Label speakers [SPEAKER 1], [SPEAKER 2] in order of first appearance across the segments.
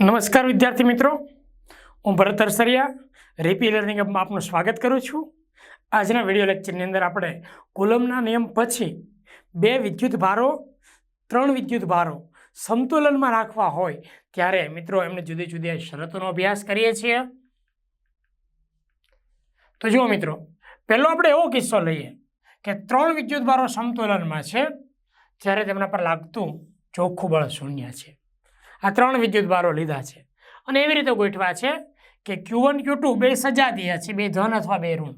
[SPEAKER 1] નમસ્કાર વિદ્યાર્થી મિત્રો. હું ભરત અરસરિયા, રેપી લર્નિંગ એપમાં આપનું સ્વાગત કરું છું. આજના વીડિયો લેક્ચરની અંદર આપણે કુલમના નિયમ પછી બે વિદ્યુત ભારો, ત્રણ વિદ્યુત ભારો સંતુલનમાં રાખવા હોય ત્યારે મિત્રો એમને જુદી જુદી શરતોનો અભ્યાસ કરીએ છીએ. તો જુઓ મિત્રો, પહેલો આપણે એવો કિસ્સો લઈએ. કે ત્રણ વિદ્યુત ભારો સમતુલનમાં છે, જ્યારે તેમના પર લાગતું ચોખ્ખું બળ શૂન્ય છે. આ ત્રણ વિદ્યુત ભારો લીધા છે. અને એવી રીતે ગોઠવા છે કે ક્યુ વન ક્યુ ટુ બે સજાતીય છે, બે ધન અથવા બે ઋણ.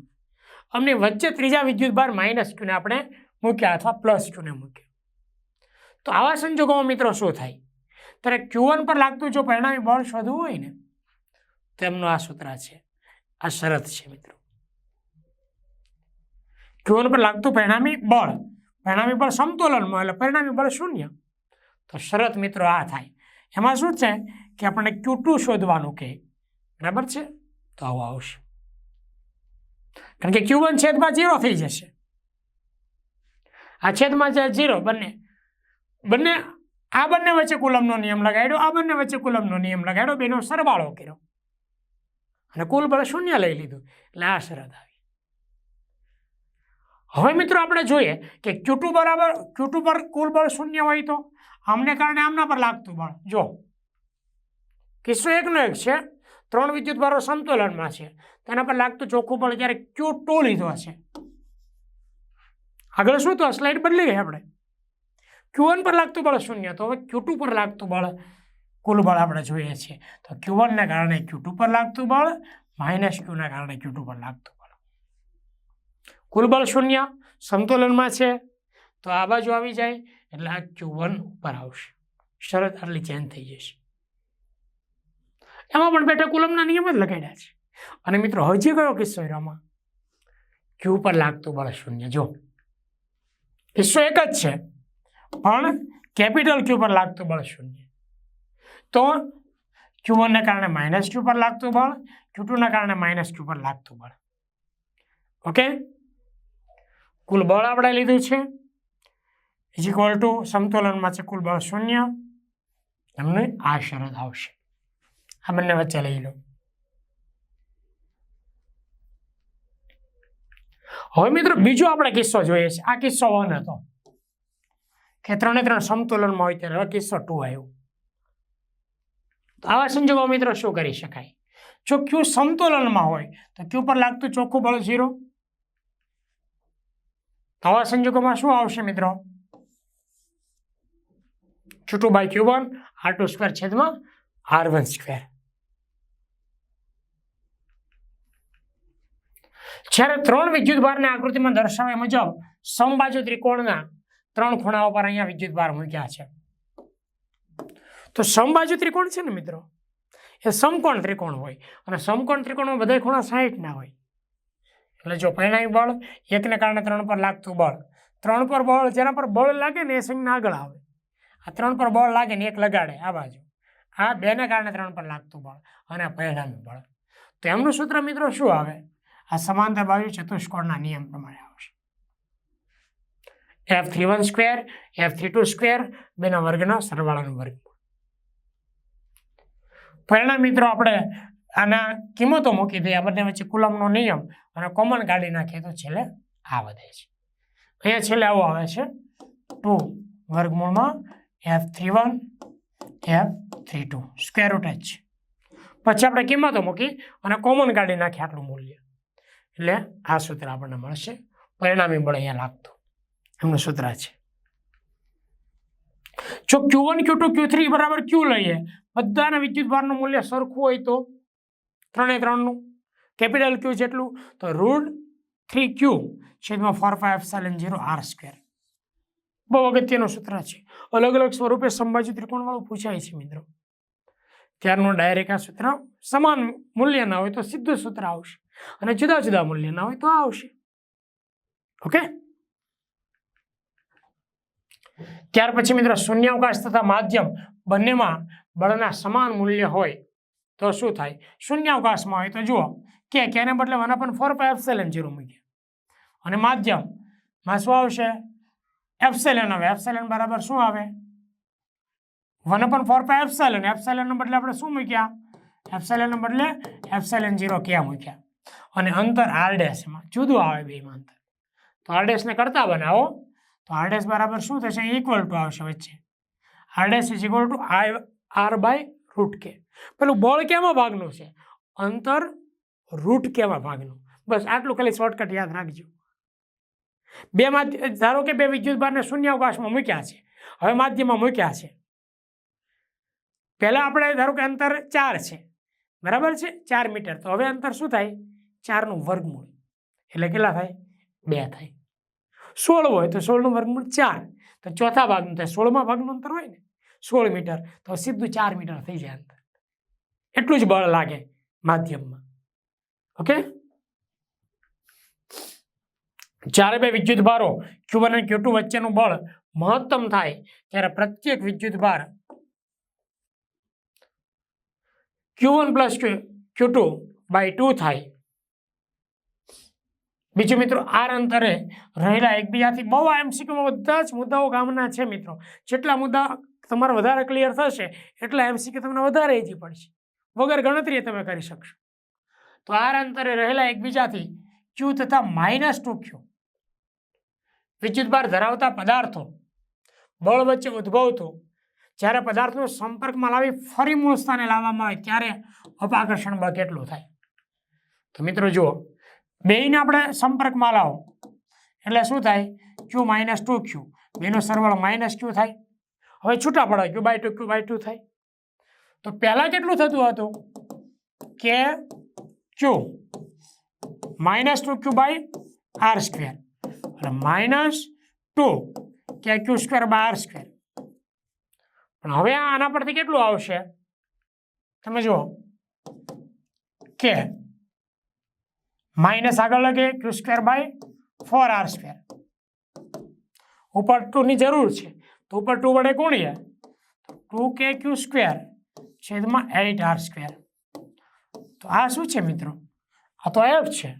[SPEAKER 1] અમને વચ્ચે ત્રીજા વિદ્યુત ભાર માઇનસ ક્યુને આપણે મૂક્યા અથવા પ્લસ ક્યુને મૂક્યા. તો આવા સંજોગોમાં મિત્રો શું થાય? ત્યારે ક્યુ વન પર લાગતું જો પરિણામી બળ શોધવું હોય ને તો એમનું આ સૂત્ર છે. આ શરત છે મિત્રો. વન પર લાગતું પરિણામી બળ. પરિણામી બળ સમતોલનમાં એટલે પરિણામી બળ શૂન્ય. તો શરત મિત્રો આ થાય. એમાં શું છે કે આપણને ક્યુ ટુ શોધવાનું કે બરાબર છે? તો આવું આવશે. કારણ કે ક્યુ વન છેદમાં ઝીરો થઈ જશે. આ છેદમાં છે ઝીરો બંને બંને, આ બંને વચ્ચે કુલમનો નિયમ લગાડ્યો, આ બંને વચ્ચે કુલમનો નિયમ લગાડ્યો, બેનો સરવાળો કર્યો. અને કુલ બળ શૂન્ય લઈ લીધું. એટલે આ શરત હવે મિત્રો આપણે જોઈએ કે ક્યુટુ બરાબર ક્યુટુ પર કુલ બળ શૂન્ય હોય તો? આમને કારણે આમના પર લાગતું બળ. જો, કિસ્સો એકનો એક છે. ત્રણ વિદ્યુત ભારો સંતુલનમાં છે. તેના પર લાગતું ચોખ્ખું બળ જ્યારે ક્યુ ટુ લીધો છે આગળ શું તો? સ્લાઇડ બદલી ગઈ આપણે. ક્યુ વન પર લાગતું બળ શૂન્ય. તો હવે ક્યુ ટુ પર લાગતું બળ, કુલ બળ આપણે જોઈએ છીએ. તો ક્યુ વનને કારણે ક્યુ ટુ પર લાગતું બળ, માઇનસ ક્યુના કારણે ક્યુ ટુ પર લાગતું બળ. કુલ શૂન્ય, સંતુલનમાં છે. તો આ બાજુ આવી જાય, એટલે આ ચોવન ઉપર આવશે. શરત આટલી ચેન્જ થઈ જશે. એમાં પણ બેઠા કુલમના નિયમ જ લગાડ્યા છે. અને મિત્રો હજી કયો કિસ્સો એમાં ક્યુ પર લાગતું બળ શૂન્ય, જો. કિસ્સો એક જ છે. પણ કેપિટલ ક્યુ પર લાગતું બળ શૂન્ય. તો ક્યુ વનને કારણે માઇનસ ક્યુ પર લાગતું બળ ક્યુ ટુના કારણે માઇનસ ક્યુ પર લાગતું બળ. ઓકે કુલ બળ આપણે લીધું છે? ઇઝ ઇક્વલ ટુ સમતોલનમાં છે કુલ બળ શૂન્ય. એમને આ શરત આવશે. આ બંને વચ્ચે લઈ લો. હવે મિત્રો બીજો આપણે કિસ્સો જોઈએ છે. આ કિસ્સો વન હતો. કે ત્રણે ત્રણ સમતોલનમાં હોય ત્યારે હવે કિસ્સો ટુ આવ્યો. તો આવા સંજોગો મિત્રો શું કરી શકાય? જો ક્યુ સમતોલનમાં હોય, તો ક્યુ પર લાગતું ચોખ્ખું બળ ઝીરો આવા સંજોગોમાં શું આવશે મિત્રો? Q two by Q one R two square છેદમાં આર વન સ્ક્વેર જ્યારે ત્રણ વિદ્યુત ભારને આકૃતિમાં દર્શાવ્યા મુજબ, સમબાજુ ત્રિકોણના ત્રણ ખૂણાઓ પર અહીંયા વિદ્યુત ભાર મૂક્યા છે. તો સમબાજુ ત્રિકોણ છે ને મિત્રો? એ સમકોણ ત્રિકોણ હોય અને સમકોણ ત્રિકોણમાં બધા ખૂણા સાઠ ના હોય. એટલે જો પરિણામી બળ એકને કારણે ત્રણ પર લાગતું બળ. ત્રણ પર બળ, જેના પર બળ લાગે ને એ સ્વિંગને આગળ આવે. આ ત્રણ પર બળ લાગે ને એક લગાડે, આ બાજુ. આ બેને કારણે ત્રણ પર લાગતું બળ અને પરિણામી બળ. તો એમનું સૂત્ર મિત્રો શું આવે? આ સમાંતર બાજુ ચતુષ્કોણના નિયમ પ્રમાણે આવશે. F three one square F three two square બેના વર્ગના સરવાળાનું વર્ગ પરિણામ મિત્રો, આપણે આના કિંમતો મૂકી દઈએ આ બંને વચ્ચે કુલમનો નિયમ અને કોમન કાઢી નાખીએ તો છેલ્લે આ વધે છે. અહીંયા છેલ્લે આવું આવે છે. ટુ વર્ગમૂળમાં F three one F three two square root H પછી આપણે કિંમતો મૂકી અને કોમન કાઢી નાખીએ આટલું મૂલ્ય. એટલે આ સૂત્ર આપણને મળશે. પરિણામી બળ અહીંયા લાગતું. એમનું સૂત્ર છે. જો Q one Q two Q three બરાબર ક્યુ લઈએ, બધાના વિદ્યુત ભારનું મૂલ્ય સરખું હોય તો ત્રણે ત્રણનું. કેપિટલ ક્યુ જેટલું, તો રૂટ થ્રી ક્યુ છેદમાં four pi epsilon zero R square બહુ અગત્યનું સૂત્ર છે. અલગ અલગ સ્વરૂપે સંભાજી ત્રિકોણવાળું પૂછાય છે મિત્રો. ત્યારનું ડાયરેક્ટ આ સૂત્ર સમાન મૂલ્યના હોય તો સીધું સૂત્ર આવશે. અને જુદા જુદા મૂલ્યના હોય તો આવશે. ઓકે? ત્યાર પછી મિત્રો શૂન્યાવકાશ તથા માધ્યમ બંનેમાં બળના સમાન મૂલ્ય હોય તો શું થાય? શૂન્યાવકાશમાં હોય તો જુઓ, કે કેને બદલે one upon four pi epsilon zero મૂક્યા અને માધ્યમમાં શું આવશે? એફસેલેન આવે. એપ્સેલન બરાબર શું આવે? One upon four pi epsilon એપ્સેલનને બદલે આપણે શું મૂક્યા? એપ્સેલનને બદલે એફસેલન જીરો ક્યાં મૂક્યા? અને અંતર આર ડેશમાં જુદું આવે બેમાં અંતર. તો આરડેસને કરતા બનાવો. તો આરડેસ બરાબર શું થશે? ઇક્વલ ટુ આવશે વચ્ચે. R dash is equal to I R by root K. પેલું બળ કેમાં ભાગનું છે? અંતર રૂટ કેમાં ભાગનું? બસ આટલું ખાલી શોર્ટકટ યાદ રાખજો. બે માધ્ય ધારો કે બે વિદ્યુત બારને શૂન્યાવકાશમાં મૂક્યા છે. હવે માધ્યમમાં મૂક્યા છે. પહેલાં આપણે ધારો કે અંતર ચાર છે. બરાબર છે? ચાર મીટર. તો હવે અંતર શું થાય? ચારનું વર્ગમૂળ. એટલે કેટલા થાય? બે થાય. સોળ હોય તો સોળનું વર્ગમૂળ ચાર. તો ચોથા ભાગનું થાય. સોળમાં ભાગનું અંતર હોય ને? સોળ મીટર, તો સીધું ચાર મીટર થઈ જાય અંતર એટલું જ બળ લાગે માધ્યમમાં. ઓકે? જ્યારે બે વિદ્યુત ભારો ક્યુ અને ક્યુ ટુ વચ્ચેનું બળ મહત્તમ થાય, ત્યારે પ્રત્યેક વિદ્યુત ભાર Q one plus Q two by two થાય. બીજું મિત્રો, આર અંતરે રહેલા એકબીજાથી બહુ એમસીક્યુમાં બધા જ મુદ્દાઓ ગામના છે મિત્રો. જેટલા મુદ્દા તમારે વધારે ક્લિયર થશે, એટલે એમસીક્યુ તમને વધારે ઈજી પડશે. વગર ગણતરીએ તમે કરી શકશો. તો આર અંતરે રહેલા એકબીજાથી ક્યુ તથા માઇનસ ટુ ક્યુ વિદ્યુતભાર ધરાવતા પદાર્થો, બળ વચ્ચે ઉદ્ભવતું, જ્યારે પદાર્થનો સંપર્કમાં લાવી ફરી મૂળ સ્થાને લાવવામાં આવે, ત્યારે અપાકર્ષણ બળ કેટલું થાય? તો મિત્રો જુઓ, બેયને આપણે સંપર્કમાં લાવો. એટલે શું થાય? ક્યુ માઇનસ ટુ ક્યુ બેનો સરવાળો માઇનસ ક્યુ થાય. હવે છૂટા પડે Q by two, Q by two થાય. તો પહેલાં કેટલું થતું હતું? K Q? Minus two Q by R square. અને minus two K Q square by R square. પણ હવે આના પરથી કેટલું આવશે? તમે જુઓ. કે માઇનસ આગળ લગે Q square by four R square. ઉપર ટુની જરૂર છે. તો ઉપર ટુ વડે ગુણીએ. ટુ કે ક્યુ સ્ક્વેર છેદમાં એટ આર સ્ક્વેર. તો આ શું છે મિત્રો? આ તો એફ છે.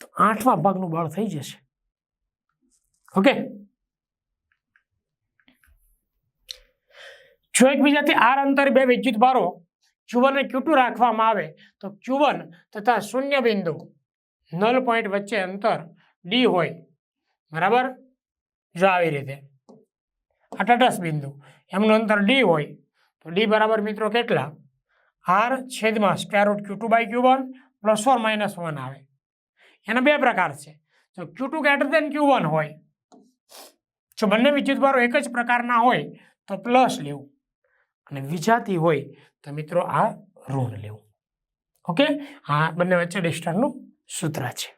[SPEAKER 1] તો આઠમા ભાગનું બળ થઈ જશે. ઓકે? જો એકબીજાથી આર અંતર બે વિદ્યુત ભારો ક્યુ અને ક્યુ રાખવામાં આવે, તો ક્યુ વન તથા શૂન્ય બિંદુ નલ પોઈન્ટ વચ્ચે અંતર ડી હોય. બરાબર? જો આવી રીતે. આ તટસ્થ એમનું અંતર ડી હોય. તો ડી બરાબર મિત્રો કેટલા? આર છેદમાં square root Q two by Q one plus four minus one આવે. એના બે પ્રકાર છે. જો Q two greater than Q one હોય, જો બંને વિદ્યુતભારો એક જ પ્રકારના હોય, તો પ્લસ લેવું. અને વિજાતી હોય, તો મિત્રો આ ઋણ લેવું. ઓકે? આ બંને વચ્ચે ડિસ્ટન્સનું સૂત્ર છે.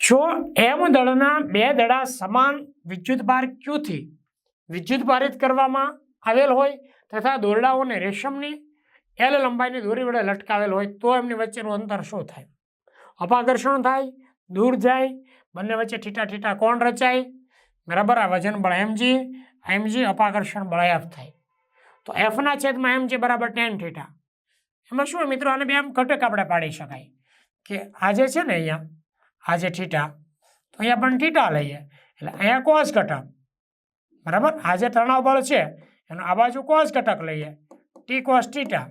[SPEAKER 1] જો એમ દળના બે દડા સમાન વિદ્યુતભાર ક્યુથી વિદ્યુત પારિત કરવામાં આવેલ હોય તથા દોરડાઓને રેશમની એલ લંબાઈની દોરી વડે લટકાવેલ હોય તો એમની વચ્ચેનું અંતર શું થાય? અપાકર્ષણ થાય, દૂર જાય, બંને વચ્ચે ઠીટા ઠીટા કોણ રચાય? બરાબર આ વજન બળ એમજી એમજી અપાકર્ષણ બળ એફ થાય. તો એફના છેદમાં એમજી બરાબર ટેન ઠીટા. એમાં શું મિત્રો? આને બે આમ ઘટક આપણે પાડી શકાય. કે આ જે છે ને અહીંયા, આ જે ઠીટા, તો અહીંયા પણ ઠીટા લઈએ. એટલે અહીંયા કોસ ઘટક. બરાબર? આ જે તણાવ બળ છે, એનો આ બાજુ કોસ ઘટક લઈએ. T cos theta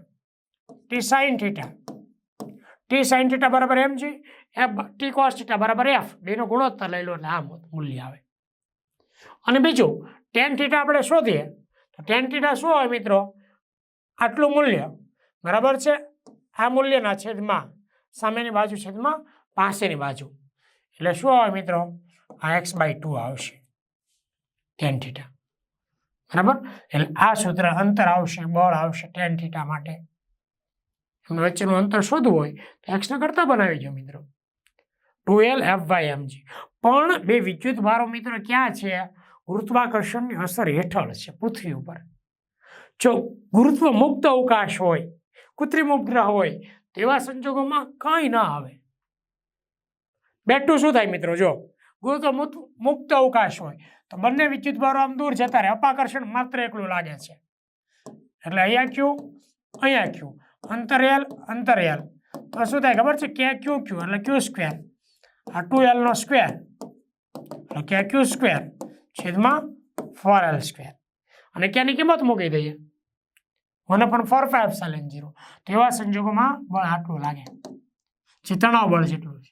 [SPEAKER 1] T sine theta T sine theta બરાબર M G? F T cos theta બરાબર એફ બેનો ગુણોત્તર લઈ લો એટલે આ મૂલ્ય આવે. અને બીજું ટેન થીટા આપણે શોધીએ. તો ટેન થીટા શું હોય મિત્રો? આટલું મૂલ્ય. બરાબર છે? આ મૂલ્યના છેદમાં, સામેની બાજુ છેદમાં, પાસેની બાજુ. એટલે શું આવે મિત્રો? આ એક્સ બાય ટુ આવશે. ટેન થીટા બરાબર? એટલે આ સૂત્ર અંતર આવશે, બળ આવશે ટેન થીટા માટે. એમનું વચ્ચેનું અંતર શોધવું હોય તો એક્સને કરતા બનાવી દો મિત્રો. Two L F Y MG પણ બે વિદ્યુત ભારો મિત્રો ક્યાં છે? ગુરુત્વાકર્ષણની અસર હેઠળ છે, પૃથ્વી ઉપર. જો ગુરુત્વ મુક્ત અવકાશ હોય કૃત્રિમ ઉપગ્રહ હોય તેવા સંજોગોમાં કંઈ ના આવે. બેઠું શું થાય મિત્રો? જો ગુરુત્વ મુક્ત- અવકાશ હોય. તો બંને વિદ્યુત ભારો આમ દૂર જતા રહે અપાકર્ષણ માત્ર એકલું લાગે છે. એટલે અહીંયા ક્યુ અહીંયા ક્યુ અંતર એલ તો શું થાય ખબર છે? કે ક્યુ ક્યુ એટલે ક્યુ સ્ક્વેર આ ટુ એલનો સ્ક્વેર એટલે કે ક્યુ સ્ક્વેર છેદમાં ફોર એલ સ્ક્વેર અને ક્યાંની કિંમત મૂકી દઈએ. વન પણ ફોર ફાઈવ સેલેન જીરો તો એવા સંજોગોમાં બળ આટલું લાગે. જે તણાવ બળ જેટલું છે.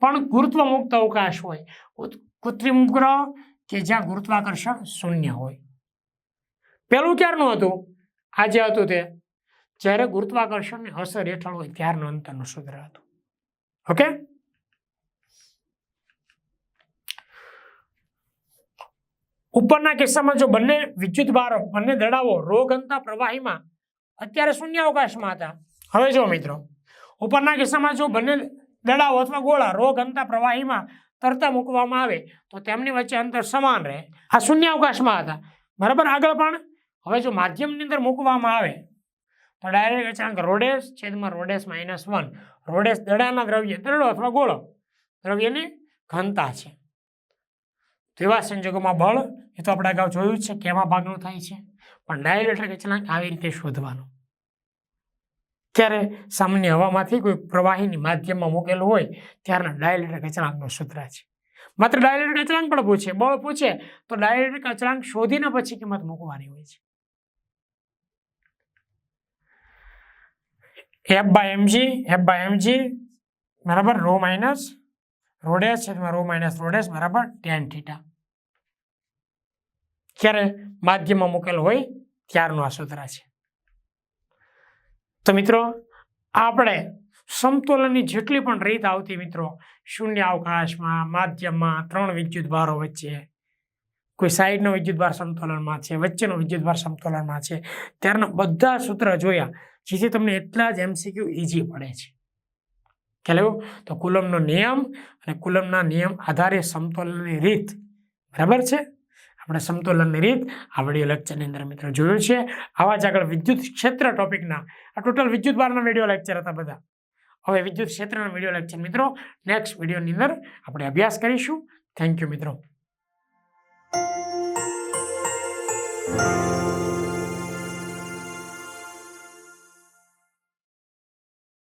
[SPEAKER 1] પણ ગુરુત્વ મુક્ત અવકાશ હોય. કૃત્રિમ ઉપગ્રહ કે જ્યાં ગુરુત્વાકર્ષણ શૂન્ય હોય. પેલું ક્યારનું હતું? આજે હતું તે. જ્યારે ગુરુત્વાકર્ષણની અસર હેઠળ હોય ત્યારનું અંતરનું સૂત્ર હતું. ઓકે? ઉપરના કિસ્સામાં જો બંને વિદ્યુત ભારો બંને દડાઓ રોગ અંતા પ્રવાહીમાં, અત્યારે શૂન્ય અવકાશમાં હતા. હવે જો મિત્રો. ઉપરના કિસ્સામાં જો બંને દડાઓ અથવા ગોળા રો ઘનતા પ્રવાહીમાં તરતા મૂકવામાં આવે તો તેમની વચ્ચે અંતર સમાન રહે. આ શૂન્ય અવકાશમાં હતા. બરાબર આગળ પણ? હવે જો માધ્યમની અંદર મૂકવામાં આવે તો ડાયરેક્ટ અચાનક રોડેસ છેદમાં રોડેસ માઇનસ વન. રોડેસ દડાના દ્રવ્ય, દડો અથવા ગોળો. દ્રવ્યની ઘનતા છે. તેવા સંજોગોમાં બળ, એ તો આપણે અગાઉ જોયું જ છે, કેવા ભાગનું થાય છે. પણ ડાયરેક્ટ અચાનક આવી રીતે શોધવાનું. ત્યારે સામાન્ય હવામાંથી કોઈ પ્રવાહીની માધ્યમમાં મૂકેલું હોય, ત્યારના ડાયલેક્ટ્રિક અચળાંકનું સૂત્ર છે. માત્ર ડાયલેક્ટ્રિક અચળાંક પણ પૂછે બળ પૂછે, તો ડાયલેક્ટ્રિક અચળાંક શોધીને પછી કિંમત મૂકવાની હોય છે. F by MG F by MG બરાબર, રો માઇનસ રોડેસ છે રો માઇનસ રોડેસ બરાબર ટેન થીટા ક્યારે માધ્યમમાં મૂકેલ હોય, ત્યારનું આ સૂત્ર છે. તો મિત્રો, આપણે સમતોલનની જેટલી પણ રીત આવતી મિત્રો, શૂન્ય અવકાશમાં, માધ્યમમાં, ત્રણ વિદ્યુતભારો વચ્ચે, કોઈ સાઈડનો વિદ્યુતભાર સમતોલનમાં છે, વચ્ચેનો વિદ્યુતભાર સમતોલનમાં છે, ત્યારના બધા સૂત્ર જોયા, જેથી તમને એટલા જ એમસીક્યુ ઇઝી પડે છે. ખ્યાલ તો કુલમનો નિયમ અને કુલમના નિયમ આધારે સમતોલનની રીત બરાબર છે? આપણે સમતોલનની રીત આ વીડિયો લેક્ચરની અંદર મિત્રો જોયું છે. આવા જ આગળ વિદ્યુત ક્ષેત્ર ટોપિકના આ ટોટલ વિદ્યુત બારના વીડિયો લેક્ચર હતા બધા. હવે વિદ્યુત ક્ષેત્રના વીડિયો લેક્ચર મિત્રો નેક્સ્ટ વિડીયોની અંદર આપણે અભ્યાસ કરીશું. થેન્ક યુ મિત્રો.